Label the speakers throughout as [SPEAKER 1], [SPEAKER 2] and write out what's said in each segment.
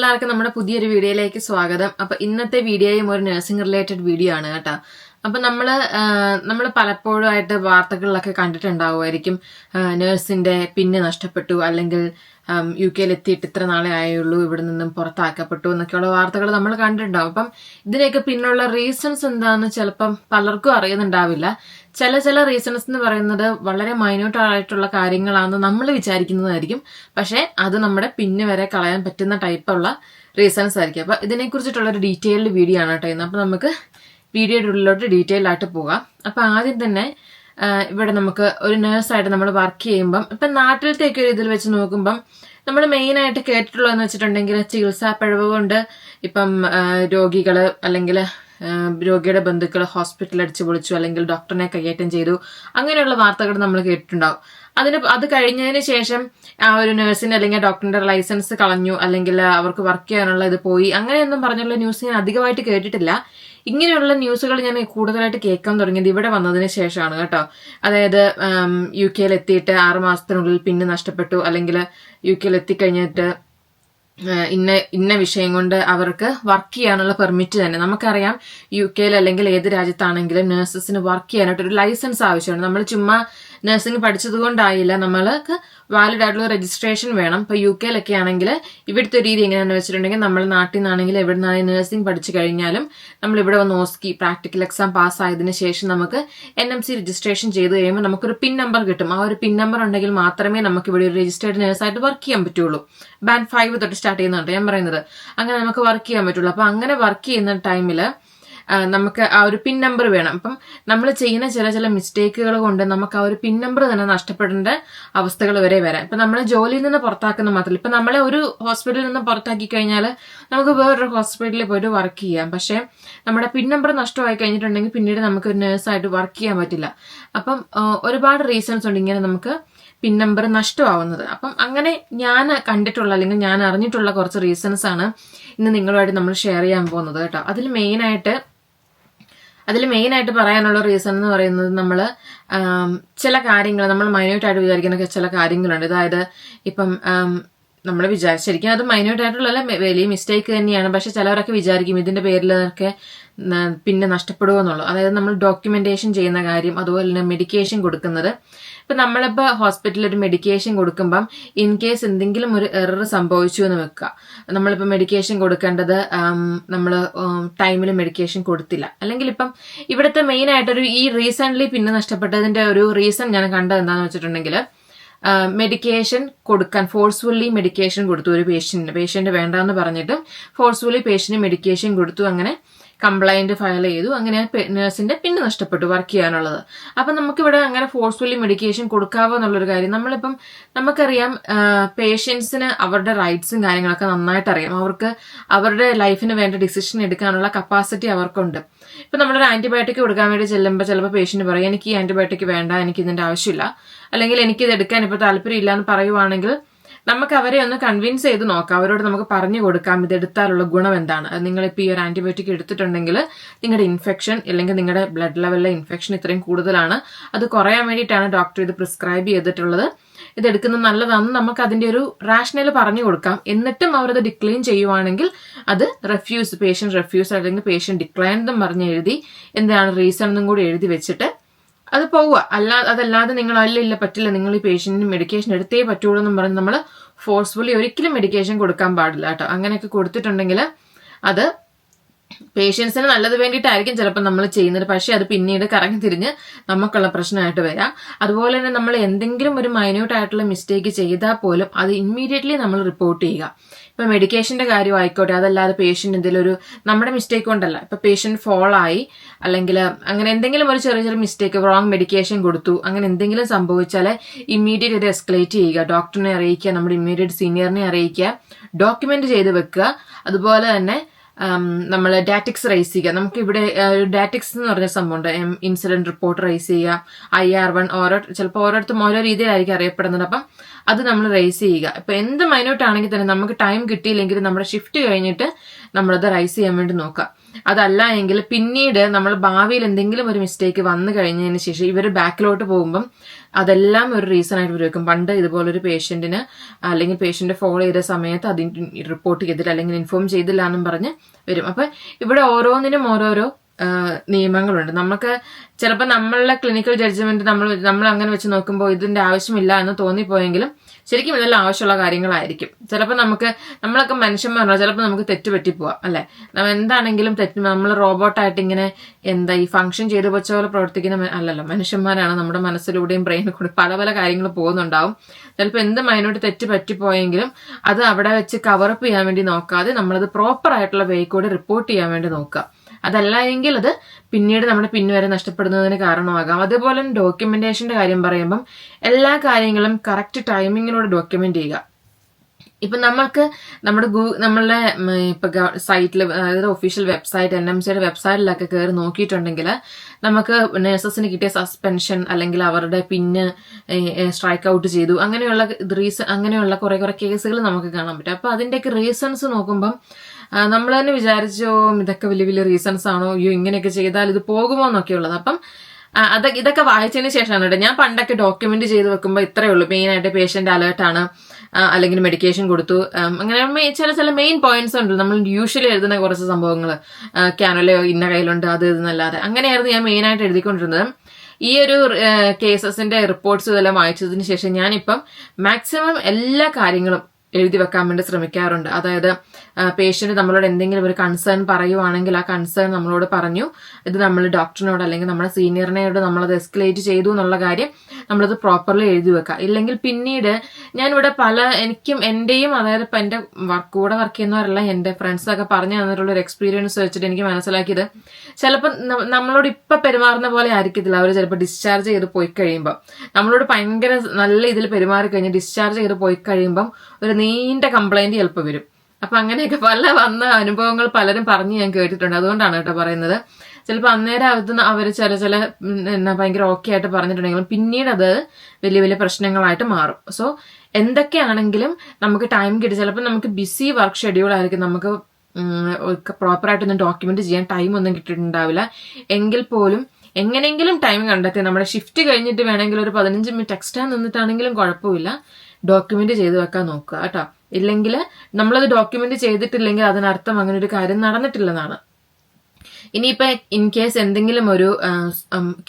[SPEAKER 1] എല്ലാവർക്കും നമ്മുടെ പുതിയൊരു വീഡിയോയിലേക്ക് സ്വാഗതം. അപ്പൊ ഇന്നത്തെ വീഡിയോയും ഒരു നഴ്സിംഗ് റിലേറ്റഡ് വീഡിയോ ആണ് കേട്ടോ. അപ്പൊ നമ്മൾ നമ്മൾ പലപ്പോഴും ആയിട്ട് വാർത്തകളിലൊക്കെ കണ്ടിട്ടുണ്ടാവുമായിരിക്കും നഴ്സിന്റെ പിന്നെ നഷ്ടപ്പെട്ടു അല്ലെങ്കിൽ യു കെയിൽ എത്തിയിട്ട് ഇത്ര നാളെ ആയുള്ളൂ ഇവിടെ നിന്നും പുറത്താക്കപ്പെട്ടു എന്നൊക്കെയുള്ള വാർത്തകൾ നമ്മൾ കണ്ടിട്ടുണ്ടാവും. അപ്പം ഇതിനൊക്കെ പിന്നുള്ള റീസൺസ് എന്താണെന്ന് ചിലപ്പം പലർക്കും അറിയുന്നുണ്ടാവില്ല. ചില ചില റീസൺസ് എന്ന് പറയുന്നത് വളരെ മൈന്യൂട്ട് ആയിട്ടുള്ള കാര്യങ്ങളാണെന്ന് നമ്മൾ വിചാരിക്കുന്നതായിരിക്കും. പക്ഷേ അത് നമ്മുടെ പിന്നെ വരെ കളയാൻ പറ്റുന്ന ടൈപ്പുള്ള റീസൺസ് ആയിരിക്കും. അപ്പൊ ഇതിനെക്കുറിച്ചിട്ടുള്ള ഒരു ഡീറ്റെയിൽഡ് വീഡിയോ ആണ് കേട്ടോ ഇന്ന്. അപ്പൊ നമുക്ക് വീഡിയോയുടെ ഉള്ളിലോട്ട് ഡീറ്റെയിൽ ആയിട്ട് പോകാം. അപ്പൊ ആദ്യം തന്നെ ഇവിടെ നമുക്ക് ഒരു നേഴ്സായിട്ട് നമ്മൾ വർക്ക് ചെയ്യുമ്പം ഇപ്പൊ നാട്ടിലത്തേക്ക് ഒരു ഇതിൽ വെച്ച് നോക്കുമ്പം നമ്മൾ മെയിൻ ആയിട്ട് കേട്ടിട്ടുള്ളതെന്ന് വെച്ചിട്ടുണ്ടെങ്കിൽ ചികിത്സാ പിഴവ് കൊണ്ട് ഇപ്പം രോഗികൾ അല്ലെങ്കിൽ രോഗിയുടെ ബന്ധുക്കൾ ഹോസ്പിറ്റൽ അടിച്ചു പൊളിച്ചു അല്ലെങ്കിൽ ഡോക്ടറിനെ കൈയേറ്റം ചെയ്തു അങ്ങനെയുള്ള വാർത്തകൾ നമ്മൾ കേട്ടിട്ടുണ്ടാവും. അതിന് അത് കഴിഞ്ഞതിന് ശേഷം ആ ഒരു നഴ്സിന് അല്ലെങ്കിൽ ഡോക്ടറിന്റെ ലൈസൻസ് കളഞ്ഞു അല്ലെങ്കിൽ അവർക്ക് വർക്ക് ചെയ്യാനുള്ള ഇത് പോയി. അങ്ങനെയൊന്നും പറഞ്ഞുള്ള ന്യൂസ് ഞാൻ അധികമായിട്ട് കേട്ടിട്ടില്ല. ഇങ്ങനെയുള്ള ന്യൂസുകൾ ഞാൻ കൂടുതലായിട്ട് കേൾക്കാൻ തുടങ്ങിയത് ഇവിടെ വന്നതിന് ശേഷമാണ് കേട്ടോ. അതായത് യു കെയിൽ എത്തിയിട്ട് ആറ് മാസത്തിനുള്ളിൽ പിന്നെ നഷ്ടപ്പെട്ടു അല്ലെങ്കിൽ യു കെയിൽ എത്തിക്കഴിഞ്ഞിട്ട് ഇന്ന ഇന്ന വിഷയം കൊണ്ട് അവർക്ക് വർക്ക് ചെയ്യാനുള്ള പെർമിറ്റ് തന്നെ. നമുക്കറിയാം യു കെയിൽ അല്ലെങ്കിൽ ഏത് രാജ്യത്താണെങ്കിലും നഴ്സസിന് വർക്ക് ചെയ്യാനായിട്ട് ഒരു ലൈസൻസ് ആവശ്യമാണ്. നമ്മൾ ചുമ്മാ നഴ്സിംഗ് പഠിച്ചത് കൊണ്ടായില്ല നമ്മൾക്ക് വാലിഡ് ആയിട്ടുള്ള രജിസ്ട്രേഷൻ വേണം. ഇപ്പൊ യു കെയിലൊക്കെ ആണെങ്കിൽ ഇവിടുത്തെ രീതി എങ്ങനെയാണെന്ന് വെച്ചിട്ടുണ്ടെങ്കിൽ നമ്മൾ നാട്ടിൽ നിന്നാണെങ്കിൽ എവിടെ നിന്നാണ് നഴ്സിംഗ് പഠിച്ചു കഴിഞ്ഞാലും നമ്മൾ ഇവിടെ വന്ന് ഓസ്കി പ്രാക്ടിക്കൽ എക്സാം പാസ് ആയതിനു ശേഷം നമുക്ക് എൻ എം സി രജിസ്ട്രേഷൻ ചെയ്ത് കഴിയുമ്പോൾ നമുക്കൊരു പിൻ നമ്പർ കിട്ടും. ആ ഒരു പിൻ നമ്പർ ഉണ്ടെങ്കിൽ മാത്രമേ നമുക്ക് ഇവിടെ ഒരു രജിസ്റ്റേർഡ് നഴ്സായിട്ട് വർക്ക് ചെയ്യാൻ പറ്റുള്ളൂ. ബാൻഡ് ഫൈവ് തൊട്ട് സ്റ്റാർട്ട് ചെയ്യുന്നുണ്ട് ഞാൻ പറയുന്നത്. അങ്ങനെ നമുക്ക് വർക്ക് ചെയ്യാൻ പറ്റുള്ളൂ. അപ്പൊ അങ്ങനെ വർക്ക് ചെയ്യുന്ന ടൈമിൽ നമുക്ക് ആ ഒരു പിൻ നമ്പർ വേണം. അപ്പം നമ്മൾ ചെയ്യുന്ന ചില ചില മിസ്റ്റേക്കുകൾ കൊണ്ട് നമുക്ക് ആ ഒരു പിൻ നമ്പർ തന്നെ നഷ്ടപ്പെടേണ്ട അവസ്ഥകൾ വരെ വരാം. ഇപ്പം നമ്മളെ ജോലിയിൽ നിന്ന് പുറത്താക്കുന്ന മാത്രമല്ല. ഇപ്പം നമ്മളെ ഒരു ഹോസ്പിറ്റലിൽ നിന്ന് പുറത്താക്കി കഴിഞ്ഞാൽ നമുക്ക് വേറൊരു ഹോസ്പിറ്റലിൽ പോയിട്ട് വർക്ക് ചെയ്യാം. പക്ഷേ നമ്മുടെ പിൻ നമ്പർ നഷ്ടമായി കഴിഞ്ഞിട്ടുണ്ടെങ്കിൽ പിന്നീട് നമുക്ക് ഒരു നേഴ്സായിട്ട് വർക്ക് ചെയ്യാൻ പറ്റില്ല. അപ്പം ഒരുപാട് റീസൺസ് ഉണ്ട് ഇങ്ങനെ നമുക്ക് പിൻ നമ്പർ നഷ്ടമാവുന്നത്. അപ്പം അങ്ങനെ ഞാൻ കണ്ടിട്ടുള്ള അല്ലെങ്കിൽ ഞാൻ അറിഞ്ഞിട്ടുള്ള കുറച്ച് റീസൺസ് ആണ് ഇന്ന് നിങ്ങളുമായിട്ട് നമ്മൾ ഷെയർ ചെയ്യാൻ പോകുന്നത് കേട്ടോ. അതിൽ മെയിനായിട്ട് അതിൽ മെയിൻ ആയിട്ട് പറയാനുള്ള റീസൺ എന്ന് പറയുന്നത് നമ്മൾ ചില കാര്യങ്ങൾ നമ്മൾ മൈന്യൂട്ട് ആയിട്ട് വിചാരിക്കുന്ന ചില കാര്യങ്ങളുണ്ട്. അതായത് ഇപ്പം നമ്മൾ വിചാരിച്ച ശരിക്കും അത് മൈന്യൂട്ട് ആയിട്ടുള്ള വലിയ മിസ്റ്റേക്ക് തന്നെയാണ്. പക്ഷെ ചിലവരൊക്കെ വിചാരിക്കും ഇതിന്റെ പേരിലൊക്കെ പിന്നെ നഷ്ടപ്പെടുക എന്നുള്ളത്. അതായത് നമ്മൾ ഡോക്യുമെന്റേഷൻ ചെയ്യുന്ന കാര്യം അതുപോലെ തന്നെ മെഡിക്കേഷൻ കൊടുക്കുന്നത്. ഇപ്പൊ നമ്മളിപ്പോ ഹോസ്പിറ്റലിൽ ഒരു മെഡിക്കേഷൻ കൊടുക്കുമ്പം ഇൻ കേസ് എന്തെങ്കിലും ഒരു എറർ സംഭവിച്ചു എന്ന് വെക്കുക. നമ്മളിപ്പോ മെഡിക്കേഷൻ കൊടുക്കേണ്ടത് നമ്മൾ ടൈമിൽ മെഡിക്കേഷൻ കൊടുത്തില്ല. അല്ലെങ്കിൽ ഇപ്പം ഇവിടുത്തെ മെയിൻ ആയിട്ടൊരു ഈ റീസെന്റ്ലി പിന്നെ നഷ്ടപ്പെട്ടതിന്റെ ഒരു റീസൺ ഞാൻ കണ്ടത് എന്താണെന്ന് വെച്ചിട്ടുണ്ടെങ്കിൽ മെഡിക്കേഷൻ കൊടുക്കാൻ ഫോഴ്സ്ഫുള്ളി മെഡിക്കേഷൻ കൊടുത്തു ഒരു പേഷ്യന്റിന് പേഷ്യന്റ് വേണ്ടാന്ന് പറഞ്ഞിട്ട് ഫോഴ്സ്ഫുള്ളി പേഷ്യന്റ് മെഡിക്കേഷൻ കൊടുത്തു. അങ്ങനെ കംപ്ലൈന്റ് ഫയൽ ചെയ്തു. അങ്ങനെ നേഴ്സിന്റെ പിന്ന് നഷ്ടപ്പെട്ടു വർക്ക് ചെയ്യാനുള്ളത്. അപ്പം നമുക്കിവിടെ അങ്ങനെ ഫോഴ്സ്ഫുള്ളി മെഡിക്കേഷൻ കൊടുക്കാവോ എന്നുള്ളൊരു കാര്യം നമ്മളിപ്പം നമുക്കറിയാം പേഷ്യൻസിന് അവരുടെ റൈറ്റ്സും കാര്യങ്ങളൊക്കെ നന്നായിട്ട് അറിയാം അവർക്ക് അവരുടെ ലൈഫിന് വേണ്ട ഡിസിഷൻ എടുക്കാനുള്ള കപ്പാസിറ്റി അവർക്കുണ്ട്. ഇപ്പം നമ്മളൊരു ആന്റിബയോട്ടിക് കൊടുക്കാൻ വേണ്ടി ചെല്ലുമ്പോൾ ചിലപ്പോൾ പേഷ്യന്റ് പറയും എനിക്ക് ഈ ആന്റിബയോട്ടിക് വേണ്ട എനിക്ക് ഇതിന്റെ ആവശ്യമില്ല. അല്ലെങ്കിൽ എനിക്കിത് എടുക്കാൻ ഇപ്പൊ താല്പര്യമില്ല എന്ന് പറയുവാണെങ്കിൽ നമുക്ക് അവരെ ഒന്ന് കൺവിൻസ് ചെയ്ത് നോക്കാം. അവരോട് നമുക്ക് പറഞ്ഞു കൊടുക്കാം. ഇത് എടുത്താലുള്ള ഗുണം എന്താണ്? അത് നിങ്ങളിപ്പോൾ ഈ ഒരു ആന്റിബയോട്ടിക് എടുത്തിട്ടുണ്ടെങ്കിൽ നിങ്ങളുടെ ഇൻഫെക്ഷൻ അല്ലെങ്കിൽ നിങ്ങളുടെ ബ്ലഡ് ലെവലിലെ ഇൻഫെക്ഷൻ ഇത്രയും കൂടുതലാണ്. അത് കുറയാൻ വേണ്ടിയിട്ടാണ് ഡോക്ടർ ഇത് പ്രിസ്ക്രൈബ് ചെയ്തിട്ടുള്ളത്. ഇത് എടുക്കുന്നത് നല്ലതാണെന്ന് നമുക്ക് അതിന്റെ ഒരു റാഷണൽ പറഞ്ഞു കൊടുക്കാം. എന്നിട്ടും അവരത് ഡിക്ലൈൻ ചെയ്യുവാണെങ്കിൽ അത് റെഫ്യൂസ് പേഷ്യന്റ് റെഫ്യൂസ് അല്ലെങ്കിൽ പേഷ്യന്റ് ഡിക്ലൈൻ എന്നും പറഞ്ഞ് എഴുതി എന്താണ് റീസൺ എന്നും കൂടി എഴുതി വെച്ചിട്ട് അത് പോവുക. അല്ലാ അതല്ലാതെ നിങ്ങൾ അല്ല ഇല്ല പറ്റില്ല. നിങ്ങൾ ഈ പേഷ്യന്റിന് മെഡിക്കേഷൻ എടുത്തേ പറ്റുള്ളൂ എന്നും പറഞ്ഞ് നമ്മൾ ഫോഴ്സ്ഫുള്ളി ഒരിക്കലും മെഡിക്കേഷൻ കൊടുക്കാൻ പാടില്ല കേട്ടോ. അങ്ങനെയൊക്കെ കൊടുത്തിട്ടുണ്ടെങ്കിൽ അത് പേഷ്യൻസിന് നല്ലത് വേണ്ടിയിട്ടായിരിക്കും ചിലപ്പോൾ നമ്മൾ ചെയ്യുന്നത്. പക്ഷേ അത് പിന്നീട് കറങ്ങി തിരിഞ്ഞ് നമുക്കുള്ള പ്രശ്നമായിട്ട് വരാം. അതുപോലെ തന്നെ നമ്മൾ എന്തെങ്കിലും ഒരു മൈന്യൂട്ട് ആയിട്ടുള്ള മിസ്റ്റേക്ക് ചെയ്താൽ പോലും അത് ഇമ്മീഡിയറ്റ്ലി നമ്മൾ റിപ്പോർട്ട് ചെയ്യുക. ഇപ്പം മെഡിക്കേഷന്റെ കാര്യം ആയിക്കോട്ടെ. അതല്ലാതെ പേഷ്യന്റ് എന്തെങ്കിലും ഒരു നമ്മുടെ മിസ്റ്റേക്ക് കൊണ്ടല്ല. ഇപ്പം പേഷ്യന്റ് ഫോളായി അല്ലെങ്കിൽ അങ്ങനെ എന്തെങ്കിലും ഒരു ചെറിയ ചെറിയ മിസ്റ്റേക്ക് റോങ് മെഡിക്കേഷൻ കൊടുത്തു അങ്ങനെ എന്തെങ്കിലും സംഭവിച്ചാൽ ഇമ്മീഡിയറ്റ് ഇത് എസ്കലേറ്റ് ചെയ്യുക. ഡോക്ടറിനെ അറിയിക്കുക നമ്മുടെ ഇമ്മീഡിയറ്റ് സീനിയറിനെ അറിയിക്കുക ഡോക്യുമെന്റ് ചെയ്ത് വെക്കുക. അതുപോലെ തന്നെ നമ്മൾ ഡാറ്റിക്സ് റൈസ് ചെയ്യുക. നമുക്ക് ഇവിടെ ഡാറ്റിക്സ് എന്ന് പറഞ്ഞ സംഭവമുണ്ട്. ഇൻസിഡന്റ് റിപ്പോർട്ട് റൈസ് ചെയ്യുക ഐ ആർ വൺ ഓരോ ചിലപ്പോൾ ഓരോരുത്തരും ഓരോ രീതിയിലായിരിക്കും അറിയപ്പെടുന്നത്. അപ്പം അത് നമ്മൾ റൈസ് ചെയ്യുക. ഇപ്പം എന്ത് മൈനോട്ടാണെങ്കിൽ തന്നെ നമുക്ക് ടൈം കിട്ടിയില്ലെങ്കിൽ നമ്മുടെ ഷിഫ്റ്റ് കഴിഞ്ഞിട്ട് നമ്മളത് റൈസ് ചെയ്യാൻ വേണ്ടി നോക്കുക. അതല്ല എങ്കിൽ പിന്നീട് നമ്മൾ ഭാവിയിൽ എന്തെങ്കിലും ഒരു മിസ്റ്റേക്ക് വന്നു കഴിഞ്ഞതിന് ശേഷം ഇവർ ബാക്കിലോട്ട് പോകുമ്പം അതെല്ലാം ഒരു റീസൺ ആയിട്ട് ഉപയോഗിക്കും. പണ്ട് ഇതുപോലൊരു പേഷ്യന്റിന് അല്ലെങ്കിൽ പേഷ്യന്റ് ഫോളോ ചെയ്ത സമയത്ത് അതിന് റിപ്പോർട്ട് ചെയ്തില്ല അല്ലെങ്കിൽ ഇൻഫോം ചെയ്തില്ല എന്നും പറഞ്ഞ് വരും. അപ്പൊ ഇവിടെ ഓരോന്നിനും ഓരോരോ നിയമങ്ങളുണ്ട്. നമുക്ക് ചിലപ്പോൾ നമ്മളുടെ ക്ലിനിക്കൽ ജഡ്ജ്മെന്റ് നമ്മൾ നമ്മൾ അങ്ങനെ വെച്ച് നോക്കുമ്പോൾ ഇതിന്റെ ആവശ്യമില്ല എന്ന് തോന്നിപ്പോയെങ്കിലും ശരിക്കും ഇതെല്ലാം ആവശ്യമുള്ള കാര്യങ്ങളായിരിക്കും. ചിലപ്പോൾ നമുക്ക് നമ്മളൊക്കെ മനുഷ്യന്മാരോ ചിലപ്പോൾ നമുക്ക് തെറ്റ് പറ്റിപ്പോവാം അല്ലെ? നമ്മ എന്താണെങ്കിലും തെറ്റ് നമ്മൾ റോബോട്ടായിട്ട് ഇങ്ങനെ എന്താ ഈ ഫംഗ്ഷൻ ചെയ്ത് വെച്ച പോലെ പ്രവർത്തിക്കുന്ന അല്ലല്ലോ മനുഷ്യന്മാരാണ് നമ്മുടെ മനസ്സിലൂടെയും ബ്രെയിനിൽ കൂടെ പല പല കാര്യങ്ങൾ പോകുന്നുണ്ടാവും. ചിലപ്പോൾ എന്ത് മൈനോട്ട് തെറ്റ് പറ്റിപ്പോയെങ്കിലും അത് അവിടെ വെച്ച് കവറപ്പ് ചെയ്യാൻ വേണ്ടി നോക്കാതെ നമ്മളത് പ്രോപ്പർ ആയിട്ടുള്ള വേ കൂടെ റിപ്പോർട്ട് ചെയ്യാൻ വേണ്ടി നോക്കുക. അതല്ല എങ്കിൽ അത് പിന്നീട് നമ്മുടെ പിന്നുവരെ നഷ്ടപ്പെടുന്നതിന് കാരണമാകാം. അതേപോലെ ഡോക്യുമെന്റേഷന്റെ കാര്യം പറയുമ്പം എല്ലാ കാര്യങ്ങളും കറക്റ്റ് ടൈമിങ്ങിലൂടെ ഡോക്യുമെന്റ് ചെയ്യുക. ഇപ്പൊ നമ്മൾക്ക് നമ്മുടെ ഗൂ നമ്മളുടെ ഇപ്പം സൈറ്റിൽ അതായത് ഒഫീഷ്യൽ വെബ്സൈറ്റ് എൻ എം സിയുടെ വെബ്സൈറ്റിലൊക്കെ കയറി നോക്കിയിട്ടുണ്ടെങ്കിൽ നമുക്ക് നേഴ്സസിന് കിട്ടിയ സസ്പെൻഷൻ അല്ലെങ്കിൽ അവരുടെ പിന്ന് സ്ട്രൈക്ക് ഔട്ട് ചെയ്തു. അങ്ങനെയുള്ള റീസൺ അങ്ങനെയുള്ള കുറെ കുറെ കേസുകൾ നമുക്ക് കാണാൻ പറ്റും. അപ്പൊ അതിന്റെയൊക്കെ റീസൺസ് നോക്കുമ്പം നമ്മൾ തന്നെ വിചാരിച്ചോ ഇതൊക്കെ വലിയ വലിയ റീസൺസ് ആണോ? അയ്യോ ഇങ്ങനെയൊക്കെ ചെയ്താൽ ഇത് പോകുമോ എന്നൊക്കെ ഉള്ളത്. അപ്പം അത് ഇതൊക്കെ വായിച്ചതിന് ശേഷമാണ് കേട്ടോ. ഞാൻ പണ്ടൊക്കെ ഡോക്യുമെന്റ് ചെയ്ത് വെക്കുമ്പോൾ ഇത്രയേ ഉള്ളൂ. മെയിൻ ആയിട്ട് പേഷ്യന്റ് അലേർട്ട് ആണ്. അല്ലെങ്കിൽ മെഡിക്കേഷൻ കൊടുത്തു. അങ്ങനെ ചില ചില മെയിൻ പോയിന്റ്സ് ഉണ്ട്. നമ്മൾ യൂഷ്വലി എഴുതുന്ന കുറച്ച് സംഭവങ്ങൾ ക്യാനലയോ ഇന്ന കയ്യിലുണ്ട് അത് ഇതെന്നല്ലാതെ അങ്ങനെയായിരുന്നു ഞാൻ മെയിൻ ആയിട്ട് എഴുതിക്കൊണ്ടിരുന്നത്. ഈ ഒരു കേസസിന്റെ റിപ്പോർട്ട്സ് ഇതെല്ലാം വായിച്ചതിന് ശേഷം ഞാനിപ്പം മാക്സിമം എല്ലാ കാര്യങ്ങളും എഴുതി വെക്കാൻ വേണ്ടി ശ്രമിക്കാറുണ്ട്. അതായത് പേഷ്യന്റ് നമ്മളോട് എന്തെങ്കിലും ഒരു കൺസേൺ പറയുവാണെങ്കിൽ ആ കൺസേൺ നമ്മളോട് പറഞ്ഞു. ഇത് നമ്മൾ ഡോക്ടറിനോട് അല്ലെങ്കിൽ നമ്മുടെ സീനിയറിനോട് നമ്മളത് എസ്കലേറ്റ് ചെയ്തു എന്നുള്ള കാര്യം നമ്മളത് പ്രോപ്പർലി എഴുതി വെക്കുക. ഇല്ലെങ്കിൽ പിന്നീട് ഞാനിവിടെ പല എനിക്കും എന്റെയും അതായത് ഇപ്പം എന്റെ വർക്ക് കൂടെ വർക്ക് ചെയ്യുന്നവരെല്ലാം എന്റെ ഫ്രണ്ട്സൊക്കെ പറഞ്ഞു തന്നിട്ടുള്ള ഒരു എക്സ്പീരിയൻസ് വെച്ചിട്ട് എനിക്ക് മനസ്സിലാക്കിയത്. ചിലപ്പോൾ നമ്മളോട് ഇപ്പൊ പെരുമാറുന്ന പോലെ ആയിരിക്കത്തില്ല. അവർ ചിലപ്പോൾ ഡിസ്ചാർജ് ചെയ്ത് പോയി കഴിയുമ്പോൾ നമ്മളോട് ഭയങ്കര നല്ല ഇതിൽ പെരുമാറി കഴിഞ്ഞ് ഡിസ്ചാർജ് ചെയ്ത് പോയി കഴിയുമ്പം ഒരു നീണ്ട കംപ്ലൈന്റ് ചിലപ്പോൾ വരും. അപ്പൊ അങ്ങനെയൊക്കെ പല വന്ന അനുഭവങ്ങൾ പലരും പറഞ്ഞ് ഞാൻ കേട്ടിട്ടുണ്ട്. അതുകൊണ്ടാണ് കേട്ടോ പറയുന്നത്. ചിലപ്പോൾ അന്നേരം അത് അവർ ചില ചില എന്നാ ഭയങ്കര ഓക്കെ ആയിട്ട് പറഞ്ഞിട്ടുണ്ടെങ്കിലും പിന്നീട് അത് വലിയ വലിയ പ്രശ്നങ്ങളായിട്ട് മാറും. സോ എന്തൊക്കെയാണെങ്കിലും നമുക്ക് ടൈം കിട്ടി. ചിലപ്പോൾ നമുക്ക് ബിസി വർക്ക് ഷെഡ്യൂൾ ആയിരിക്കും. നമുക്ക് പ്രോപ്പറായിട്ടൊന്നും ഡോക്യുമെന്റ് ചെയ്യാൻ ടൈം ഒന്നും കിട്ടിയിട്ടുണ്ടാവില്ല. എങ്കിൽ പോലും എങ്ങനെയെങ്കിലും ടൈം കണ്ടെത്തി. നമ്മുടെ ഷിഫ്റ്റ് കഴിഞ്ഞിട്ട് വേണമെങ്കിൽ ഒരു പതിനഞ്ച് മിനിറ്റ് എക്സ്ട്രാ നിന്നിട്ടാണെങ്കിലും കുഴപ്പമില്ല. ഡോക്യുമെന്റ് ചെയ്ത് വെക്കാൻ നോക്കുക കേട്ടോ. ഇല്ലെങ്കിൽ നമ്മളത് ഡോക്യുമെന്റ് ചെയ്തിട്ടില്ലെങ്കിൽ അതിനർത്ഥം അങ്ങനെ ഒരു കാര്യം നടന്നിട്ടില്ലെന്നാണ്. ഇനിയിപ്പോ ഇൻ കേസ് എന്തെങ്കിലും ഒരു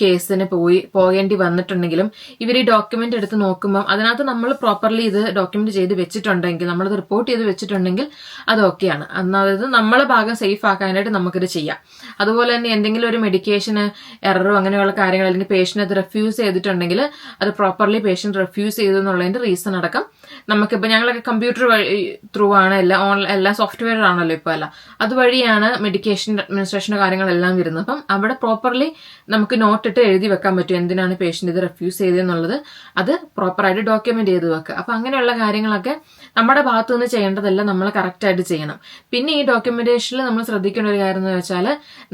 [SPEAKER 1] കേസിന് പോയി പോകേണ്ടി വന്നിട്ടുണ്ടെങ്കിലും ഇവർ ഈ ഡോക്യുമെന്റ് എടുത്ത് നോക്കുമ്പോൾ അതിനകത്ത് നമ്മൾ പ്രോപ്പർലി ഇത് ഡോക്യുമെന്റ് ചെയ്ത് വെച്ചിട്ടുണ്ടെങ്കിൽ നമ്മളത് റിപ്പോർട്ട് ചെയ്ത് വെച്ചിട്ടുണ്ടെങ്കിൽ അത് ഓക്കെയാണ് അതായത് നമ്മളെ ഭാഗം സേഫ് ആക്കാനായിട്ട് നമുക്കിത് ചെയ്യാം. അതുപോലെ തന്നെ എന്തെങ്കിലും ഒരു മെഡിക്കേഷന് എററോ അങ്ങനെയുള്ള കാര്യങ്ങൾ അല്ലെങ്കിൽ പേഷ്യന്റ് അത് റെഫ്യൂസ് ചെയ്തിട്ടുണ്ടെങ്കിൽ അത് പ്രോപ്പർലി പേഷ്യന്റ് റെഫ്യൂസ് ചെയ്തു എന്നുള്ളതിന്റെ റീസൺ അടക്കം നമുക്കിപ്പോൾ ഞങ്ങളൊക്കെ കമ്പ്യൂട്ടർ വഴി ത്രൂ ആണ് എല്ലാ ഓൺലൈൻ എല്ലാ സോഫ്റ്റ്വെയർ ആണല്ലോ ഇപ്പോൾ എല്ലാം. അതുവഴിയാണ് മെഡിക്കേഷൻ അഡ്മിനിസ്ട്രേഷന്റെ കാര്യങ്ങളെല്ലാം വരുന്നത്. അപ്പം അവിടെ പ്രോപ്പർലി നമുക്ക് നോട്ട് ഇട്ട് എഴുതി വെക്കാൻ പറ്റും. എന്തിനാണ് പേഷ്യന്റ് ഇത് റെഫ്യൂസ് ചെയ്തതെന്നുള്ളത്. അത് പ്രോപ്പറായിട്ട് ഡോക്യുമെന്റ് ചെയ്ത് വെക്കുക. അപ്പം അങ്ങനെയുള്ള കാര്യങ്ങളൊക്കെ നമ്മുടെ ഭാഗത്തു നിന്ന് ചെയ്യേണ്ടതെല്ലാം നമ്മൾ കറക്റ്റായിട്ട് ചെയ്യണം. പിന്നെ ഈ ഡോക്യുമെന്റേഷനിൽ നമ്മൾ ശ്രദ്ധിക്കേണ്ട ഒരു കാര്യം എന്ന് വെച്ചാൽ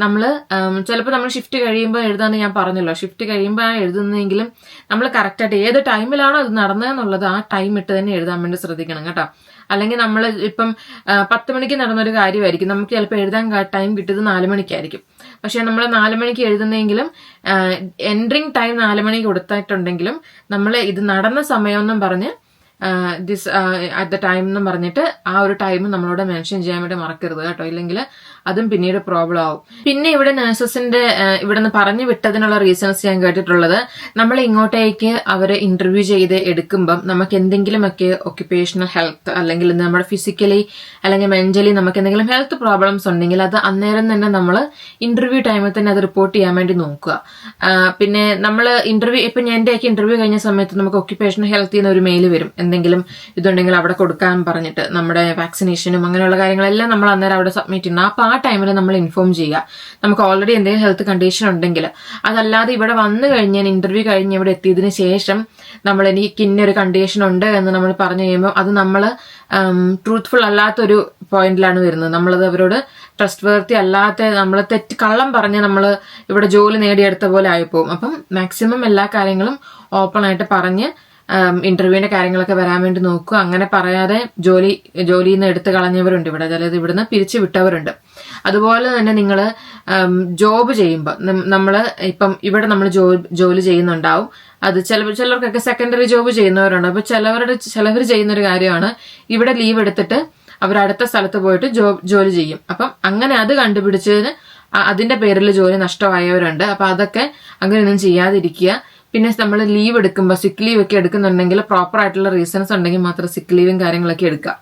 [SPEAKER 1] നമ്മൾ ചിലപ്പോൾ നമ്മൾ ഷിഫ്റ്റ് കഴിയുമ്പോൾ എഴുതാന്ന് ഞാൻ പറഞ്ഞല്ലോ. ഷിഫ്റ്റ് കഴിയുമ്പോൾ എഴുതുന്നതെങ്കിലും നമ്മൾ കറക്റ്റായിട്ട് ഏത് ടൈമിലാണോ അത് നടന്നതെന്നുള്ളത് ആ ടൈം ഇട്ട് തന്നെ എഴുതാൻ വേണ്ടി ശ്രദ്ധിക്കണം കേട്ടോ. അല്ലെങ്കിൽ നമ്മൾ ഇപ്പം പത്ത് മണിക്ക് നടന്നൊരു കാര്യമായിരിക്കും. നമുക്ക് ചിലപ്പോൾ എഴുതാൻ ടൈം കിട്ടിയത് നാല് മണിക്കായിരിക്കും. പക്ഷേ നമ്മൾ നാല് മണിക്ക് എഴുതുന്നതെങ്കിലും എൻട്രിങ് ടൈം നാല് മണിക്ക് കൊടുത്തിട്ടുണ്ടെങ്കിലും നമ്മൾ ഇത് നടന്ന സമയമെന്നും പറഞ്ഞ് ദിസ് അറ്റ് ദ ടൈം എന്ന് പറഞ്ഞിട്ട് ആ ഒരു ടൈം നമ്മളോട് മെൻഷൻ ചെയ്യാൻ വേണ്ടി മറക്കരുത് കേട്ടോ. ഇല്ലെങ്കിൽ അതും പിന്നീട് പ്രോബ്ലം ആവും. പിന്നെ ഇവിടെ നഴ്സസിന്റെ ഇവിടെ നിന്ന് പറഞ്ഞു വിട്ടതിനുള്ള റീസൺസ് ഞാൻ കേട്ടിട്ടുള്ളത്. നമ്മൾ ഇങ്ങോട്ടേക്ക് അവരെ ഇന്റർവ്യൂ ചെയ്ത് എടുക്കുമ്പം നമുക്ക് എന്തെങ്കിലുമൊക്കെ ഒക്യുപ്പേഷണൽ ഹെൽത്ത് അല്ലെങ്കിൽ നമ്മുടെ ഫിസിക്കലി അല്ലെങ്കിൽ മെന്റലി നമുക്ക് എന്തെങ്കിലും ഹെൽത്ത് പ്രോബ്ലംസ് ഉണ്ടെങ്കിൽ അത് അന്നേരം തന്നെ നമ്മൾ ഇന്റർവ്യൂ ടൈമിൽ തന്നെ അത് റിപ്പോർട്ട് ചെയ്യാൻ വേണ്ടി നോക്കുക. പിന്നെ നമ്മൾ ഇന്റർവ്യൂ ഇപ്പൊ ഞാൻ എന്റെയൊക്കെ ഇന്റർവ്യൂ കഴിഞ്ഞ സമയത്ത് നമുക്ക് ഒക്യുപ്പേഷണൽ ഹെൽത്തിൽ നിന്ന് ഒരു മെയിൽ വരും. എന്തെങ്കിലും ഇതുണ്ടെങ്കിൽ അവിടെ കൊടുക്കാൻ പറഞ്ഞിട്ട് നമ്മുടെ വാക്സിനേഷനും അങ്ങനെയുള്ള കാര്യങ്ങളെല്ലാം നമ്മൾ അന്നേരം അവിടെ സബ്മിറ്റ് ചെയ്യണം ആ ടൈമിൽ നമ്മൾ ഇൻഫോം ചെയ്യുക. നമുക്ക് ഓൾറെഡി എന്തെങ്കിലും ഹെൽത്ത് കണ്ടീഷൻ ഉണ്ടെങ്കിൽ അതല്ലാതെ ഇവിടെ വന്നു കഴിഞ്ഞ് ഞാൻ ഇന്റർവ്യൂ കഴിഞ്ഞ് ഇവിടെ എത്തിയതിന് ശേഷം നമ്മൾ എനിക്ക് ഇന്നൊരു കണ്ടീഷൻ ഉണ്ട് എന്ന് നമ്മൾ പറഞ്ഞു കഴിയുമ്പോൾ അത് നമ്മൾ ട്രൂത്ത്ഫുൾ അല്ലാത്തൊരു പോയിന്റിലാണ് വരുന്നത്. നമ്മളത് അവരോട് ട്രസ്റ്റ് വേർത്തി അല്ലാത്ത നമ്മൾ തെറ്റ് കള്ളം പറഞ്ഞ് നമ്മൾ ഇവിടെ ജോലി നേടിയെടുത്ത പോലെ ആയിപ്പോവും. അപ്പം മാക്സിമം എല്ലാ കാര്യങ്ങളും ഓപ്പൺ ആയിട്ട് പറഞ്ഞ് ഇന്റർവ്യൂവിന്റെ കാര്യങ്ങളൊക്കെ വരാൻ വേണ്ടി നോക്കുക അങ്ങനെ പറയാതെ ജോലി ജോലിയിൽ നിന്ന് എടുത്തു കളഞ്ഞവരുണ്ട് ഇവിടെ. അതായത് ഇവിടുന്ന് പിരിച്ചു വിട്ടവരുണ്ട്. അതുപോലെ തന്നെ നിങ്ങൾ ജോബ് ചെയ്യുമ്പോൾ നമ്മൾ ഇപ്പം ഇവിടെ നമ്മൾ ജോലി ചെയ്യുന്നുണ്ടാവും. അത് ചില ചിലർക്കൊക്കെ സെക്കൻഡറി ജോബ് ചെയ്യുന്നവരുണ്ട്. അപ്പൊ ചിലവരുടെ ചിലവർ ചെയ്യുന്ന ഒരു കാര്യമാണ് ഇവിടെ ലീവ് എടുത്തിട്ട് അവർ അടുത്ത സ്ഥലത്ത് പോയിട്ട് ജോലി ചെയ്യും. അപ്പം അങ്ങനെ അത് കണ്ടുപിടിച്ചതിന് അതിന്റെ പേരിൽ ജോലി നഷ്ടമായവരുണ്ട്. അപ്പൊ അതൊക്കെ അങ്ങനെയൊന്നും ചെയ്യാതിരിക്കുക. പിന്നെ നമ്മൾ ലീവ് എടുക്കുമ്പോൾ സിക്ക് ലീവ് ഒക്കെ എടുക്കുന്നുണ്ടെങ്കിൽ പ്രോപ്പർ ആയിട്ടുള്ള റീസൺസ് ഉണ്ടെങ്കിൽ മാത്രം സിക്ക് ലീവും കാര്യങ്ങളൊക്കെ എടുക്കുക.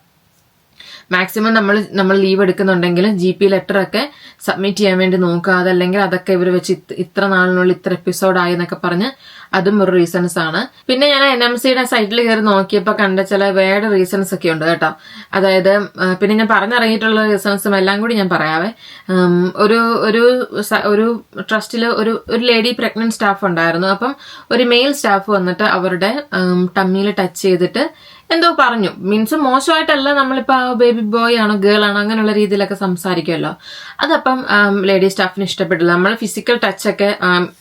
[SPEAKER 1] മാക്സിമം നമ്മൾ നമ്മൾ ലീവ് എടുക്കുന്നുണ്ടെങ്കിൽ ജി പി ലെറ്റർ ഒക്കെ സബ്മിറ്റ് ചെയ്യാൻ വേണ്ടി നോക്കുക അതല്ലെങ്കിൽ അതൊക്കെ ഇവർ വെച്ച് ഇത്ര നാളിനുള്ളിൽ ഇത്ര എപ്പിസോഡ് ആയി എന്നൊക്കെ പറഞ്ഞ് അതും ഒരു റീസൺസ് ആണ്. പിന്നെ ഞാൻ എൻ എം സിയുടെ സൈറ്റിൽ കയറി നോക്കിയപ്പോൾ കണ്ട ചില വേറെ റീസൺസ് ഒക്കെ ഉണ്ട് കേട്ടോ. അതായത് പിന്നെ ഞാൻ പറഞ്ഞിറങ്ങിയിട്ടുള്ള റീസൺസും എല്ലാം കൂടി ഞാൻ പറയാവേ. ഒരു ഒരു ഒരു ട്രസ്റ്റിൽ ഒരു ഒരു ലേഡി പ്രഗ്നന്റ് സ്റ്റാഫ് ഉണ്ടായിരുന്നു. അപ്പം ഒരു മെയിൽ സ്റ്റാഫ് വന്നിട്ട് അവരുടെ ടമ്മിയിൽ ടച്ച് ചെയ്തിട്ട് എന്തോ പറഞ്ഞു. മീൻസ് മോശമായിട്ടല്ല നമ്മളിപ്പോ ബേബി ബോയ് ആണോ ഗേൾ ആണോ അങ്ങനെയുള്ള രീതിയിലൊക്കെ സംസാരിക്കുമല്ലോ. അതപ്പം ലേഡി സ്റ്റാഫിന് ഇഷ്ടപ്പെട്ടില്ല നമ്മൾ ഫിസിക്കൽ ടച്ചൊക്കെ